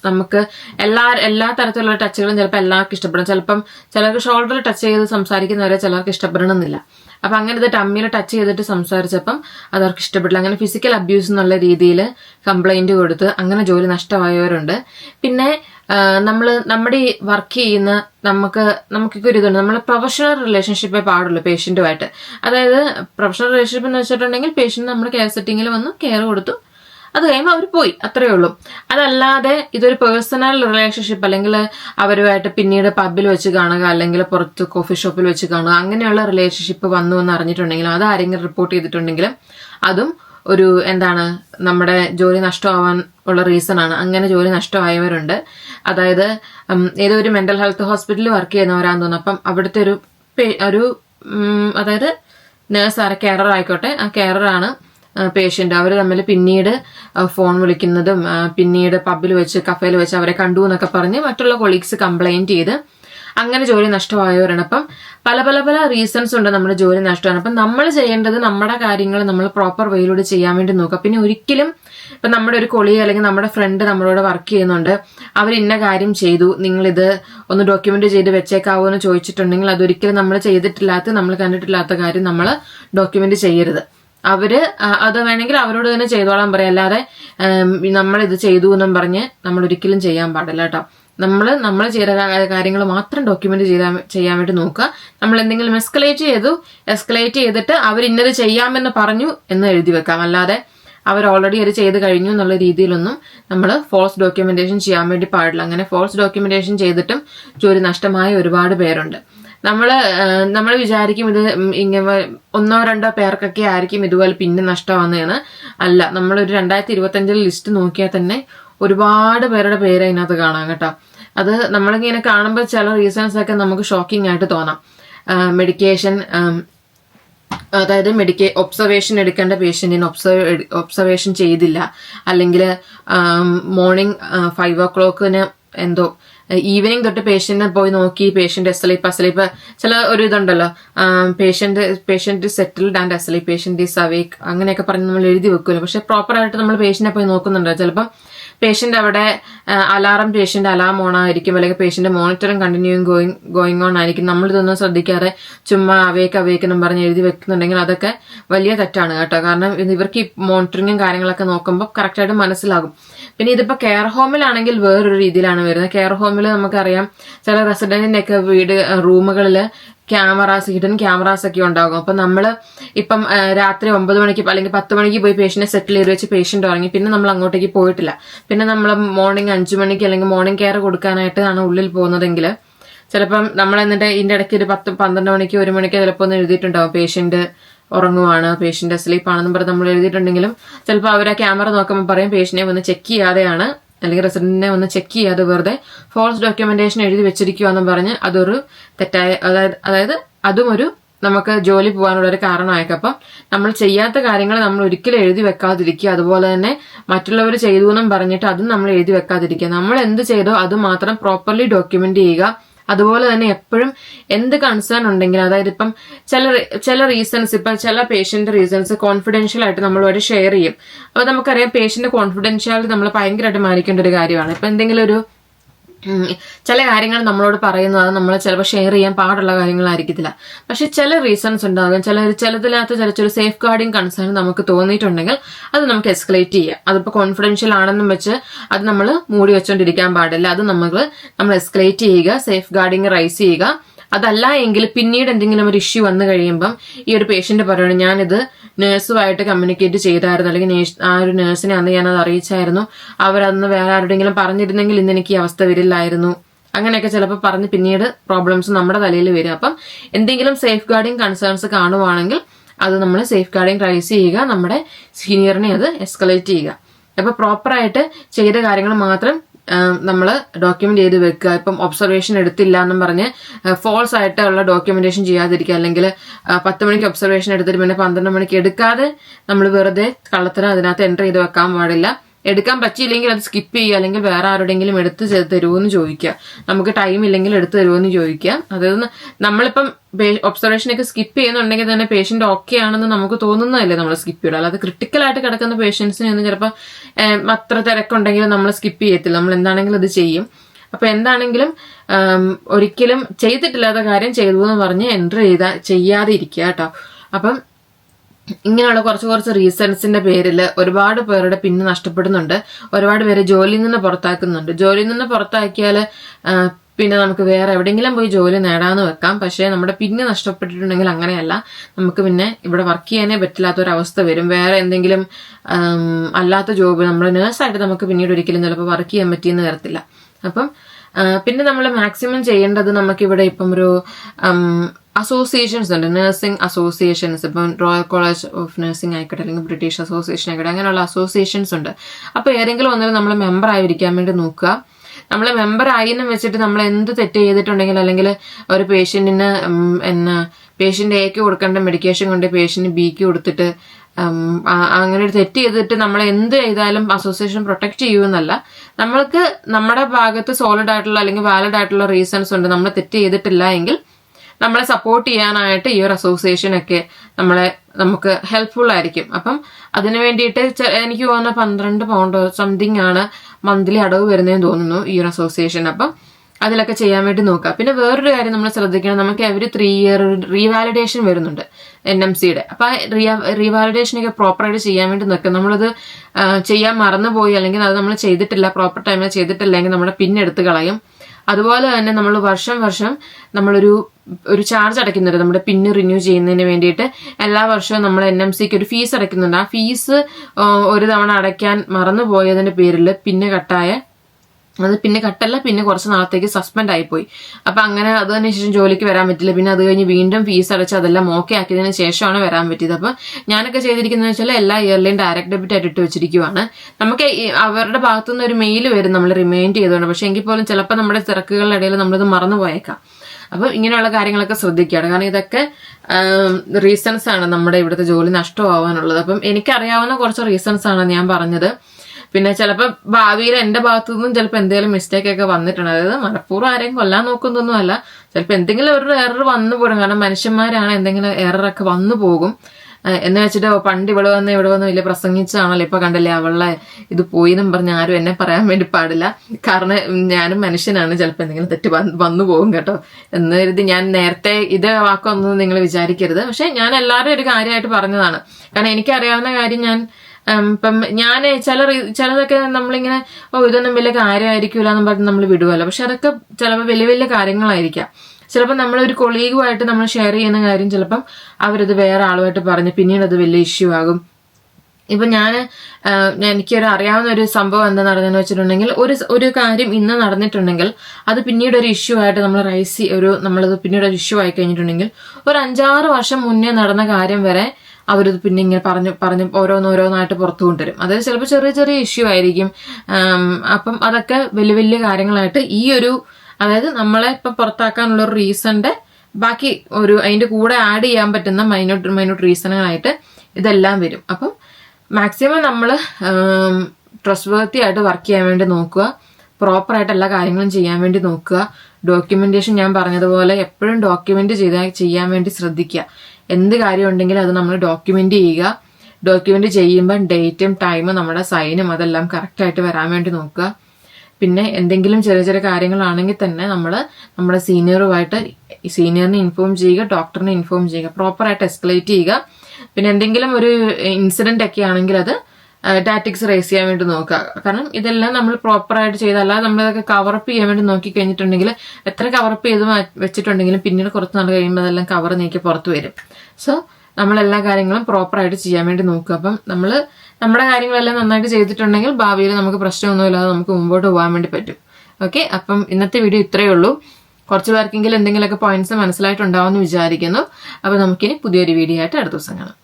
[SPEAKER 1] നമുക്ക് എല്ലാ എല്ലാ തരത്തിലുള്ള ടച്ചുകളും ചിലപ്പോൾ എല്ലാവർക്കും ഇഷ്ടപ്പെടും. ചിലപ്പം ചിലർക്ക് ഷോൾഡർ ടച്ച് ചെയ്ത് സംസാരിക്കുന്നവരെ ചിലർക്ക് ഇഷ്ടപ്പെടണമെന്നില്ല. അപ്പൊ അങ്ങനെ ഇത് ടമ്മിയിൽ ടച്ച് ചെയ്തിട്ട് സംസാരിച്ചപ്പം അത് അവർക്ക് ഇഷ്ടപ്പെട്ടില്ല അങ്ങനെ ഫിസിക്കൽ അബ്യൂസ് എന്നുള്ള രീതിയിൽ കംപ്ലൈന്റ് കൊടുത്ത് അങ്ങനെ ജോലി നഷ്ടമായവരുണ്ട്. പിന്നെ നമ്മൾ നമ്മുടെ ഈ വർക്ക് ചെയ്യുന്ന നമുക്ക് നമുക്കൊക്കെ ഒരു ഇതുണ്ട്. നമ്മൾ പ്രൊഫഷണൽ റിലേഷൻഷിപ്പേ പാടുള്ളൂ പേഷ്യന്റുമായിട്ട് അതായത് പ്രൊഫഷണൽ റിലേഷൻഷിപ്പ് എന്ന് വെച്ചിട്ടുണ്ടെങ്കിൽ പേഷ്യന്റ് നമ്മൾ കെയർ സെറ്റിങ്ങിൽ വന്നു കെയർ കൊടുത്തു. അത് കഴിയുമ്പോൾ അവർ പോയി അത്രയേ ഉള്ളൂ. അതല്ലാതെ ഇതൊരു പേഴ്സണൽ റിലേഷൻഷിപ്പ് അല്ലെങ്കിൽ അവരുമായിട്ട് പിന്നീട് പബ്ബിൽ വെച്ച് കാണുക അല്ലെങ്കിൽ പുറത്ത് കോഫി ഷോപ്പിൽ വെച്ച് കാണുക അങ്ങനെയുള്ള റിലേഷൻഷിപ്പ് വന്നു എന്ന് അറിഞ്ഞിട്ടുണ്ടെങ്കിലും അത് ആരെങ്കിലും റിപ്പോർട്ട് ചെയ്തിട്ടുണ്ടെങ്കിലും അതും ഒരു എന്താണ് നമ്മുടെ ജോലി നഷ്ടമാവാൻ ഉള്ള റീസൺ ആണ്. അങ്ങനെ ജോലി നഷ്ടമായവരുണ്ട്. അതായത് ഏതോ ഒരു മെന്റൽ ഹെൽത്ത് ഹോസ്പിറ്റലിൽ വർക്ക് ചെയ്യുന്നവരാന്ന് തോന്നുന്നു. അപ്പം അവിടുത്തെ ഒരു ഒരു അതായത് നേഴ്സ് ആരെ കെയറർ ആയിക്കോട്ടെ. ആ കെയറാണ് പേഷ്യന്റ് അവർ തമ്മിൽ പിന്നീട് ഫോൺ വിളിക്കുന്നതും പിന്നീട് പബ്ബിൽ വെച്ച് കഫേയിൽ വെച്ച് അവരെ കണ്ടു എന്നൊക്കെ പറഞ്ഞ് മറ്റുള്ള കൊളീഗ്സ് കംപ്ലൈന്റ് ചെയ്ത് അങ്ങനെ ജോലി നഷ്ടമായവരാണ്. അപ്പം പല പല പല റീസൺസ് ഉണ്ട് നമ്മുടെ ജോലി നഷ്ടമാണ്. അപ്പം നമ്മൾ ചെയ്യേണ്ടത് നമ്മുടെ കാര്യങ്ങൾ നമ്മൾ പ്രോപ്പർ വേയിലൂടെ ചെയ്യാൻ വേണ്ടി നോക്കുക. പിന്നെ ഒരിക്കലും ഇപ്പം നമ്മുടെ ഒരു കൊളി അല്ലെങ്കിൽ നമ്മുടെ ഫ്രണ്ട് നമ്മളോട് വർക്ക് ചെയ്യുന്നുണ്ട്. അവർ ഇന്ന കാര്യം ചെയ്തു. നിങ്ങളിത് ഒന്ന് ഡോക്യുമെന്റ് ചെയ്ത് വെച്ചേക്കാവോ എന്ന് ചോദിച്ചിട്ടുണ്ടെങ്കിൽ അതൊരിക്കലും നമ്മൾ ചെയ്തിട്ടില്ലാത്ത നമ്മൾ കണ്ടിട്ടില്ലാത്ത കാര്യം നമ്മൾ ഡോക്യുമെന്റ് ചെയ്യരുത്. അവർ അത് വേണമെങ്കിൽ അവരോട് തന്നെ ചെയ്തോളാൻ പറയാം. അല്ലാതെ നമ്മൾ ഇത് ചെയ്തു എന്നും പറഞ്ഞ് നമ്മൾ ഒരിക്കലും ചെയ്യാൻ പാടില്ല കേട്ടോ. നമ്മൾ നമ്മൾ ചെയ്ത കാര്യങ്ങൾ മാത്രം ഡോക്യുമെന്റ് ചെയ്താൽ ചെയ്യാൻ വേണ്ടി നോക്കുക. നമ്മൾ എന്തെങ്കിലും എസ്കലേറ്റ് ചെയ്തു എസ്കലേറ്റ് ചെയ്തിട്ട് അവർ ഇന്നത് ചെയ്യാമെന്ന് പറഞ്ഞു എന്ന് എഴുതി വെക്കാം. അല്ലാതെ അവർ ഓൾറെഡി അത് ചെയ്ത് കഴിഞ്ഞു എന്നുള്ള രീതിയിലൊന്നും നമ്മൾ ഫോൾസ് ഡോക്യുമെന്റേഷൻ ചെയ്യാൻ വേണ്ടി പാടില്ല. അങ്ങനെ ഫോൾസ് ഡോക്യുമെന്റേഷൻ ചെയ്തിട്ടും ജോലി നഷ്ടമായ ഒരുപാട് പേരുണ്ട്. നമ്മൾ നമ്മൾ വിചാരിക്കും ഇത് ഇങ്ങനെ ഒന്നോ രണ്ടോ പേർക്കൊക്കെ ആയിരിക്കും ഇതുപോലെ പിന്നെ നഷ്ടമാകുന്നതെന്ന് അല്ല നമ്മളൊരു രണ്ടായിരത്തി ഇരുപത്തഞ്ചിൽ ലിസ്റ്റ് നോക്കിയാൽ തന്നെ ഒരുപാട് പേരുടെ പേര് അതിനകത്ത് കാണാം കേട്ടോ. അത് നമ്മളിങ്ങനെ കാണുമ്പോൾ ചില റീസൺസ് ഒക്കെ നമുക്ക് ഷോക്കിംഗ് ആയിട്ട് തോന്നാം. മെഡിക്കേഷൻ അതായത് മെഡിക്കേ ഒബ്സർവേഷൻ എടുക്കേണ്ട പേഷ്യന്റിന് ഒബ്സർവ് ഒബ്സർവേഷൻ ചെയ്തില്ല. അല്ലെങ്കിൽ മോർണിംഗ് ഫൈവ് ഓ ക്ലോക്കിന് എന്തോ ഈവനിങ് തൊട്ട് പേഷ്യന്റിനെ പോയി നോക്കി പേഷ്യന്റ് എസ്ലീപ്പ് അസ്ലീപ്പ് ചില ഒരു ഇതുണ്ടല്ലോ. Patient patient settled and asleep patient is awake അങ്ങനെയൊക്കെ പറഞ്ഞ് നമ്മൾ എഴുതി വെക്കുമല്ലോ പക്ഷെ പ്രോപ്പറായിട്ട് നമ്മൾ പേഷ്യന്റിനെ പോയി നോക്കുന്നുണ്ടോ? ചിലപ്പം പേഷ്യന്റ് അവിടെ അലാറം പേഷ്യന്റ് അലാം ഓൺ ആയിരിക്കും അല്ലെങ്കിൽ പേഷ്യന്റ് മോണിറ്ററും കണ്ടിന്യൂ ഗോയിങ് ഗോയിങ് ഓൺ ആയിരിക്കും. നമ്മളിതൊന്നും ശ്രദ്ധിക്കാതെ ചുമ്മാ അവേക്ക് അവേക്ക് എന്നും പറഞ്ഞ് എഴുതി വെക്കുന്നുണ്ടെങ്കിൽ അതൊക്കെ വലിയ തെറ്റാണ് കേട്ടോ. കാരണം ഇവർക്ക് ഈ മോണിറ്ററിങ്ങും കാര്യങ്ങളൊക്കെ നോക്കുമ്പോൾ കറക്റ്റായിട്ട് മനസ്സിലാകും. പിന്നെ ഇതിപ്പോൾ കെയർ ഹോമിലാണെങ്കിൽ വേറൊരു രീതിയിലാണ് വരുന്നത്. കെയർ ഹോമിൽ നമുക്കറിയാം ചില റെസിഡന്റിന്റെയൊക്കെ വീട് റൂമുകളിൽ ക്യാമറാസ് ഹിഡൻ ക്യാമറാസ് ഒക്കെ ഉണ്ടാകും. അപ്പൊ നമ്മൾ ഇപ്പം രാത്രി ഒമ്പത് മണിക്ക് അല്ലെങ്കിൽ പത്ത് മണിക്ക് പോയി പേഷ്യന്റിനെ സെറ്റിൽ ചെയ്ത് വെച്ച് പേഷ്യന്റ് ഉറങ്ങി. പിന്നെ നമ്മൾ അങ്ങോട്ടേക്ക് പോയിട്ടില്ല. പിന്നെ നമ്മൾ മോർണിംഗ് അഞ്ചു മണിക്ക് അല്ലെങ്കിൽ മോർണിംഗ് കെയർ കൊടുക്കാനായിട്ടാണ് ഉള്ളിൽ പോകുന്നതെങ്കിൽ ചിലപ്പം നമ്മൾ എന്നിട്ട് ഇതിന്റെ ഇടയ്ക്ക് ഒരു പത്ത് പന്ത്രണ്ട് മണിക്ക് ഒരു മണിക്ക് ചിലപ്പോൾ ഒന്ന് എഴുതിയിട്ടുണ്ടാവും. പേഷ്യന്റ് ഉറങ്ങുവാണ് പേഷ്യന്റ് സ്ലീപ്പ് ആണെന്നും പറഞ്ഞ് നമ്മൾ എഴുതിയിട്ടുണ്ടെങ്കിലും ചിലപ്പോൾ അവർ ആ ക്യാമറ നോക്കുമ്പോൾ പറയും പേഷ്യന്റിനെ ഒന്ന് ചെക്ക് ചെയ്യാതെയാണ് അല്ലെങ്കിൽ റെസിഡന്റിനെ ഒന്ന് ചെക്ക് ചെയ്യാതെ വെറുതെ ഫോൾസ് ഡോക്യുമെന്റേഷൻ എഴുതി വെച്ചിരിക്കുവാന്നും പറഞ്ഞ് അതൊരു തെറ്റായ അതായത് അതായത് അതും ഒരു നമുക്ക് ജോലി പോകാനുള്ള ഒരു കാരണമായേക്കും. നമ്മൾ ചെയ്യാത്ത കാര്യങ്ങൾ നമ്മൾ ഒരിക്കലും എഴുതി വെക്കാതിരിക്കുക. അതുപോലെ തന്നെ മറ്റുള്ളവർ ചെയ്തു എന്നും പറഞ്ഞിട്ട് അതും നമ്മൾ എഴുതി വെക്കാതിരിക്കുക. നമ്മൾ എന്ത് ചെയ്തോ അത് മാത്രം പ്രോപ്പർലി ഡോക്യുമെന്റ് ചെയ്യുക. അതുപോലെ തന്നെ എപ്പോഴും എന്ത് കൺസേൺ ഉണ്ടെങ്കിലും അതായത് ഇപ്പം ചില ചില റീസൺസ് ഇപ്പം ചില പേഷ്യന്റ് റീസൺസ് കോൺഫിഡൻഷ്യൽ ആയിട്ട് നമ്മളോട് ഷെയർ ചെയ്യും. അപ്പോൾ നമുക്കറിയാം പേഷ്യന്റ് കോൺഫിഡൻഷ്യാലിറ്റി നമ്മൾ ഭയങ്കരമായിട്ട് മാനിക്കേണ്ട ഒരു കാര്യമാണ്. ഇപ്പൊ എന്തെങ്കിലും ഒരു ചില കാര്യങ്ങൾ നമ്മളോട് പറയുന്നത് നമ്മൾ ചിലപ്പോൾ ഷെയർ ചെയ്യാൻ പാടുള്ള കാര്യങ്ങളായിരിക്കത്തില്ല. പക്ഷെ ചില റീസൺസ് ഉണ്ടാകും. ചില ചിലതിനകത്ത് ചില ചില സേഫ് ഗാർഡിങ് കൺസേൺ നമുക്ക് തോന്നിയിട്ടുണ്ടെങ്കിൽ അത് നമുക്ക് എസ്കലേറ്റ് ചെയ്യാം. അതിപ്പോൾ കോൺഫിഡൻഷ്യൽ ആണെന്നും വെച്ച് അത് നമ്മൾ മൂടി വെച്ചുകൊണ്ടിരിക്കാൻ പാടില്ല. അത് നമ്മൾ നമ്മൾ എസ്കലേറ്റ് ചെയ്യുക സേഫ് ഗാർഡിങ് റൈസ് ചെയ്യുക. അതല്ല എങ്കിൽ പിന്നീട് എന്തെങ്കിലും ഒരു ഇഷ്യൂ വന്നു കഴിയുമ്പം ഈ ഒരു പേഷ്യന്റ് പറയുന്നത് ഞാനിത് നേഴ്സുമായിട്ട് കമ്മ്യൂണിക്കേറ്റ് ചെയ്തായിരുന്നു. അല്ലെങ്കിൽ ആ ഒരു നേഴ്സിനെ അന്ന് ഞാനത് അറിയിച്ചായിരുന്നു. അവരന്ന് വേറെ ആരുടെങ്കിലും പറഞ്ഞിരുന്നെങ്കിൽ ഇന്ന് എനിക്ക് ഈ അവസ്ഥ വരില്ലായിരുന്നു. അങ്ങനെയൊക്കെ ചിലപ്പോൾ പറഞ്ഞ് പിന്നീട് പ്രോബ്ലംസ് നമ്മുടെ തലയിൽ വരും. അപ്പം എന്തെങ്കിലും സേഫ് ഗാർഡിങ് കൺസേൺസ് കാണുവാണെങ്കിൽ അത് നമ്മൾ സേഫ് ഗാർഡിങ് റൈസ് ചെയ്യുക. നമ്മുടെ സീനിയറിനെ അത് എസ്കലേറ്റ് ചെയ്യുക. അപ്പൊ പ്രോപ്പറായിട്ട് ചെയ്ത കാര്യങ്ങൾ മാത്രം നമ്മൾ ഡോക്യുമെന്റ് ചെയ്ത് വെക്കുക. ഇപ്പം ഒബ്സർവേഷൻ എടുത്തില്ല എന്നും പറഞ്ഞ് ഫോൾസ് ആയിട്ടുള്ള ഡോക്യുമെന്റേഷൻ ചെയ്യാതിരിക്കുക. അല്ലെങ്കിൽ പത്ത് മണിക്ക് ഒബ്സർവേഷൻ എടുത്തിട്ട് പിന്നെ പന്ത്രണ്ട് മണിക്ക് എടുക്കാതെ നമ്മൾ വെറുതെ കള്ളത്തരം അതിനകത്ത് എന്റർ ചെയ്ത് വെക്കാൻ പാടില്ല. എടുക്കാൻ പറ്റിയില്ലെങ്കിൽ അത് സ്കിപ്പ് ചെയ്യുക അല്ലെങ്കിൽ വേറെ ആരുടെങ്കിലും എടുത്ത് തരുമോന്ന് ചോദിക്കുക. നമുക്ക് ടൈം ഇല്ലെങ്കിൽ എടുത്ത് തരുമോന്ന് ചോദിക്കുക. അതായത് നമ്മളിപ്പം ഒബ്സർവേഷനൊക്കെ സ്കിപ്പ് ചെയ്യുന്നുണ്ടെങ്കിൽ തന്നെ പേഷ്യന്റ് ഓക്കെ ആണെന്ന് നമുക്ക് തോന്നുന്നതല്ലേ നമ്മൾ സ്കിപ്പ് ചെയ്യുക അല്ലാതെ ക്രിട്ടിക്കലായിട്ട് കിടക്കുന്ന പേഷ്യൻസിന് ഒന്നും ചിലപ്പോൾ അത്ര തിരക്കുണ്ടെങ്കിലും നമ്മൾ സ്കിപ്പ് ചെയ്യത്തില്ല. നമ്മൾ എന്താണെങ്കിലും അത് ചെയ്യും. അപ്പൊ എന്താണെങ്കിലും ഒരിക്കലും ചെയ്തിട്ടില്ലാത്ത കാര്യം ചെയ്തു എന്ന് പറഞ്ഞ് എന്റർ ചെയ്താ ചെയ്യാതെ ഇരിക്കുക കേട്ടോ. അപ്പം ഇങ്ങനെയുള്ള കുറച്ച് കുറച്ച് റീസൺസിന്റെ പേരിൽ ഒരുപാട് പേരുടെ പിന്നെ നഷ്ടപ്പെടുന്നുണ്ട്. ഒരുപാട് പേര് ജോലിയിൽ നിന്ന് പുറത്താക്കുന്നുണ്ട്. ജോലിയിൽ നിന്ന് പുറത്താക്കിയാൽ പിന്നെ നമുക്ക് വേറെ എവിടെയെങ്കിലും പോയി ജോലി നേടാന്ന് വെക്കാം. പക്ഷേ നമ്മുടെ പിന്നെ നഷ്ടപ്പെട്ടിട്ടുണ്ടെങ്കിൽ അങ്ങനെയല്ല. നമുക്ക് പിന്നെ ഇവിടെ വർക്ക് ചെയ്യാനേ പറ്റില്ലാത്ത ഒരു അവസ്ഥ വരും. വേറെ എന്തെങ്കിലും അല്ലാത്ത ജോബ് നമ്മൾ നേഴ്സായിട്ട് നമുക്ക് പിന്നീട് ഒരിക്കലും ചിലപ്പോൾ വർക്ക് ചെയ്യാൻ പറ്റിയെന്ന് വരത്തില്ല. അപ്പം പിന്നെ നമ്മൾ മാക്സിമം ചെയ്യേണ്ടത് നമുക്കിവിടെ ഇപ്പം ഒരു അസോസിയേഷൻസ് ഉണ്ട്. നഴ്സിംഗ് അസോസിയേഷൻസ് ഇപ്പം റോയൽ കോളേജ് ഓഫ് നഴ്സിംഗ് ആയിക്കോട്ടെ അല്ലെങ്കിൽ ബ്രിട്ടീഷ് അസോസിയേഷൻ ആയിക്കോട്ടെ അങ്ങനെയുള്ള അസോസിയേഷൻസ് ഉണ്ട്. അപ്പോൾ ഏതെങ്കിലും ഒന്നിൽ നമ്മൾ മെമ്പർ ആയിരിക്കാൻ വേണ്ടി നോക്കുക. നമ്മൾ മെമ്പർ ആയിന്ന് വെച്ചിട്ട് നമ്മൾ എന്ത് തെറ്റ് ചെയ്തിട്ടുണ്ടെങ്കിൽ അല്ലെങ്കിൽ ഒരു പേഷ്യന്റിന് എന്നാ പേഷ്യന്റ് എക്ക് കൊടുക്കേണ്ട മെഡിക്കേഷൻ കൊണ്ട് പേഷ്യന്റ് ബിക്ക് കൊടുത്തിട്ട് അങ്ങനെ ഒരു തെറ്റ് ചെയ്തിട്ട് നമ്മൾ എന്ത് ചെയ്താലും അസോസിയേഷൻ പ്രൊട്ടക്ട് ചെയ്യുമെന്നല്ല. നമ്മൾക്ക് നമ്മുടെ ഭാഗത്ത് സോളിഡ് ആയിട്ടുള്ള അല്ലെങ്കിൽ വാലിഡ് ആയിട്ടുള്ള റീസൺസ് ഉണ്ട്. നമ്മൾ തെറ്റ് ചെയ്തിട്ടില്ല എങ്കിൽ നമ്മളെ സപ്പോർട്ട് ചെയ്യാനായിട്ട് ഈ ഒരു അസോസിയേഷനൊക്കെ നമ്മളെ നമുക്ക് ഹെൽപ്ഫുൾ ആയിരിക്കും. അപ്പം അതിനു വേണ്ടിയിട്ട് എനിക്ക് തോന്നുന്ന പന്ത്രണ്ട് പൗണ്ട് സംതിങ് ആണ് മന്ത്ലി അടവ് വരുന്നതെന്ന് തോന്നുന്നു ഈ ഒരു അസോസിയേഷൻ അപ്പം അതിലൊക്കെ ചെയ്യാൻ വേണ്ടി നോക്കാം. പിന്നെ വേറൊരു കാര്യം നമ്മൾ ശ്രദ്ധിക്കണം. നമുക്ക് എവറി ത്രീ ഇയർ റീവാലിഡേഷൻ വരുന്നുണ്ട് എൻ എം സിയുടെ അപ്പൊ റീവാലിഡേഷനൊക്കെ പ്രോപ്പറായിട്ട് ചെയ്യാൻ വേണ്ടി നോക്കുക നമ്മളത് ചെയ്യാൻ മറന്നുപോയി അല്ലെങ്കിൽ അത് നമ്മൾ ചെയ്തിട്ടില്ല പ്രോപ്പർ ടൈമിൽ ചെയ്തിട്ടില്ലെങ്കിൽ നമ്മുടെ പിന്നെടുത്ത് കളയും. അതുപോലെ തന്നെ നമ്മൾ വർഷം വർഷം നമ്മളൊരു ഒരു ചാർജ് അടയ്ക്കുന്നുണ്ട്. നമ്മുടെ പിന്ന് റിന്യൂ ചെയ്യുന്നതിന് വേണ്ടിയിട്ട് എല്ലാ വർഷവും നമ്മൾ എൻ എം സിക്ക് ഒരു ഫീസ് അടയ്ക്കുന്നുണ്ട്. ആ ഫീസ് ഒരു തവണ അടയ്ക്കാൻ മറന്നു പോയതിന്റെ പേരിൽ പിന്നെ കട്ടായ അത് പിന്നെ കട്ടല്ല പിന്നെ കുറച്ച് നാളത്തേക്ക് സസ്പെൻഡ് ആയിപ്പോയി. അപ്പൊ അങ്ങനെ അത് തന്നെ ശേഷം ജോലിക്ക് വരാൻ പറ്റില്ല. പിന്നെ അത് കഴിഞ്ഞ് വീണ്ടും ഫീസ് അടച്ച് അതെല്ലാം ഓക്കെ ആക്കിയതിന് ശേഷമാണ് വരാൻ പറ്റിയത്. അപ്പൊ ഞാനൊക്കെ ചെയ്തിരിക്കുന്നത് വെച്ചാൽ എല്ലാ ഇയർലെയും ഡയറക്റ്റ് ഡെബിറ്റ് ആയിട്ട് ഇട്ട് വെച്ചിരിക്കുവാണ്. നമുക്ക് അവരുടെ ഭാഗത്തുനിന്ന് ഒരു മെയിൽ വരും നമ്മൾ റിമൈൻഡ് ചെയ്തുകൊണ്ട് പക്ഷെ എങ്കിൽ പോലും ചിലപ്പോൾ നമ്മുടെ തിരക്കുകളുടെ ഇടയിൽ നമ്മളിത് മറന്നു പോയേക്കാം അപ്പം ഇങ്ങനെയുള്ള കാര്യങ്ങളൊക്കെ ശ്രദ്ധിക്കുകയാണ്. കാരണം ഇതൊക്കെ റീസൺസ് ആണ് നമ്മുടെ ഇവിടുത്തെ ജോലി നഷ്ടമാവാനുള്ളത്. അപ്പം എനിക്കറിയാവുന്ന കുറച്ച് റീസൺസ് ആണ് ഞാൻ പറഞ്ഞത്. പിന്നെ ചിലപ്പോൾ ഭാവിയിൽ എന്റെ ഭാഗത്തു നിന്നും ചിലപ്പോൾ എന്തെങ്കിലും മിസ്റ്റേക്ക് ഒക്കെ വന്നിട്ടുണ്ട്. അതായത് മനഃപൂർവം ആരെയും കൊല്ലാൻ നോക്കുന്നൊന്നും അല്ല. ചിലപ്പോൾ എന്തെങ്കിലും ഒരു എറർ വന്നു പോകും കാരണം മനുഷ്യന്മാരാണ് എന്തെങ്കിലും എററൊക്കെ വന്നു പോകും. എന്ന് വെച്ചിട്ട് പണ്ട് ഇവിടെ വന്ന് ഇവിടെ വന്ന് വലിയ പ്രസംഗിച്ചാണല്ലോ ഇപ്പൊ കണ്ടല്ലേ അവളെ ഇത് പോയി എന്നും പറഞ്ഞ് ആരും എന്നെ പറയാൻ വേണ്ടി പാടില്ല. കാരണം ഞാനും മനുഷ്യനാണ്. ചിലപ്പോൾ എന്തെങ്കിലും തെറ്റ് വന്നു പോകും കേട്ടോ. എന്ന് കരുതി ഞാൻ നേരത്തെ ഇത് വാക്കൊന്നും നിങ്ങൾ വിചാരിക്കരുത്. പക്ഷെ ഞാൻ എല്ലാവരും ഒരു കാര്യമായിട്ട് പറഞ്ഞതാണ്. കാരണം എനിക്കറിയാവുന്ന കാര്യം ഞാൻ ഇപ്പം ഞാൻ ചില ചിലതൊക്കെ നമ്മളിങ്ങനെ ഓ ഇതൊന്നും വലിയ കാര്യമായിരിക്കില്ല എന്ന് പറഞ്ഞ് നമ്മൾ വിടുമല്ലോ പക്ഷെ അതൊക്കെ ചിലപ്പോൾ വലിയ വലിയ കാര്യങ്ങളായിരിക്കാം. ചിലപ്പോൾ നമ്മളൊരു കൊളീഗുമായിട്ട് നമ്മൾ ഷെയർ ചെയ്യുന്ന കാര്യം ചിലപ്പം അവരത് വേറെ ആളുമായിട്ട് പറഞ്ഞ് പിന്നീട് അത് വലിയ ഇഷ്യൂ ആകും. ഇപ്പൊ ഞാൻ എനിക്കൊരു അറിയാവുന്ന ഒരു സംഭവം എന്താ നടന്നതെന്ന് വെച്ചിട്ടുണ്ടെങ്കിൽ ഒരു ഒരു കാര്യം ഇന്ന് നടന്നിട്ടുണ്ടെങ്കിൽ അത് പിന്നീട് ഒരു ഇഷ്യൂ ആയിട്ട് നമ്മൾ റൈസ് ഒരു നമ്മളത് പിന്നീട് ഒരു ഇഷ്യൂ ആയി കഴിഞ്ഞിട്ടുണ്ടെങ്കിൽ ഒരു അഞ്ചാറ് വർഷം മുന്നേ നടന്ന കാര്യം വരെ അവരത് പിന്നെ ഇങ്ങനെ പറഞ്ഞു പറഞ്ഞു ഓരോന്നോരോന്നായിട്ട് പുറത്തു കൊണ്ടുവരും. അതായത് ചിലപ്പോൾ ചെറിയ ചെറിയ ഇഷ്യൂ ആയിരിക്കും. അപ്പം അതൊക്കെ വലിയ വലിയ കാര്യങ്ങളായിട്ട് ഈ ഒരു അതായത് നമ്മളെ ഇപ്പൊ പുറത്താക്കാനുള്ള ഒരു റീസണിന്റെ ബാക്കി ഒരു അതിന്റെ കൂടെ ആഡ് ചെയ്യാൻ പറ്റുന്ന മൈനോട്ട് മൈനോട്ട് റീസണുകളായിട്ട് ഇതെല്ലാം വരും. അപ്പം മാക്സിമം നമ്മൾ ട്രസ്റ്റ് വർത്തി ആയിട്ട് വർക്ക് ചെയ്യാൻ വേണ്ടി നോക്കുക. പ്രോപ്പറായിട്ട് എല്ലാ കാര്യങ്ങളും ചെയ്യാൻ വേണ്ടി നോക്കുക. ഡോക്യുമെന്റേഷൻ ഞാൻ പറഞ്ഞതുപോലെ എപ്പോഴും ഡോക്യുമെന്റ് ചെയ്ത ചെയ്യാൻ വേണ്ടി ശ്രദ്ധിക്കുക. എന്ത് കാര്യം ഉണ്ടെങ്കിലും അത് നമ്മൾ ഡോക്യുമെന്റ് ചെയ്യുക. ഡോക്യുമെന്റ് ചെയ്യുമ്പോൾ ഡേറ്റും ടൈമും നമ്മുടെ സൈനും അതെല്ലാം കറക്റ്റായിട്ട് വരാൻ വേണ്ടി നോക്കുക. പിന്നെ എന്തെങ്കിലും ചെറിയ ചെറിയ കാര്യങ്ങളാണെങ്കിൽ തന്നെ നമ്മൾ നമ്മുടെ സീനിയറുമായിട്ട് സീനിയറിനെ ഇൻഫോം ചെയ്യുക ഡോക്ടറിനെ ഇൻഫോം ചെയ്യുക. പ്രോപ്പറായിട്ട് എസ്കലേറ്റ് ചെയ്യുക. പിന്നെ എന്തെങ്കിലും ഒരു ഇൻസിഡന്റ് ഒക്കെ ആണെങ്കിൽ അത് ടാറ്റിക്സ് റേസ് ചെയ്യാൻ വേണ്ടി നോക്കുക. കാരണം ഇതെല്ലാം നമ്മൾ പ്രോപ്പറായിട്ട് ചെയ്ത് അല്ലാതെ നമ്മളിതൊക്കെ കവറപ്പ് ചെയ്യാൻ വേണ്ടി നോക്കി കഴിഞ്ഞിട്ടുണ്ടെങ്കിൽ എത്ര കവറപ്പ് ചെയ്ത് വെച്ചിട്ടുണ്ടെങ്കിലും പിന്നീട് കുറച്ച് നാൾ കഴിയുമ്പോൾ അതെല്ലാം കവർ നീക്കി പുറത്ത് വരും. സോ നമ്മൾ എല്ലാ കാര്യങ്ങളും പ്രോപ്പറായിട്ട് ചെയ്യാൻ വേണ്ടി നോക്കുക. അപ്പം നമ്മൾ നമ്മുടെ കാര്യങ്ങളെല്ലാം നന്നായിട്ട് ചെയ്തിട്ടുണ്ടെങ്കിൽ ഭാവിയിൽ നമുക്ക് പ്രശ്നമൊന്നുമില്ലാതെ നമുക്ക് മുമ്പോട്ട് പോകാൻ വേണ്ടി പറ്റും. ഓക്കെ അപ്പം ഇന്നത്തെ വീഡിയോ ഇത്രയേ ഉള്ളൂ. കുറച്ച് പേർക്കെങ്കിലും എന്തെങ്കിലുമൊക്കെ പോയിന്റ്സ് മനസ്സിലായിട്ടുണ്ടാവുമെന്ന് വിചാരിക്കുന്നു. അപ്പോൾ നമുക്കിനി പുതിയൊരു വീഡിയോ ആയിട്ട് അടുത്ത ദിവസം കാണാം.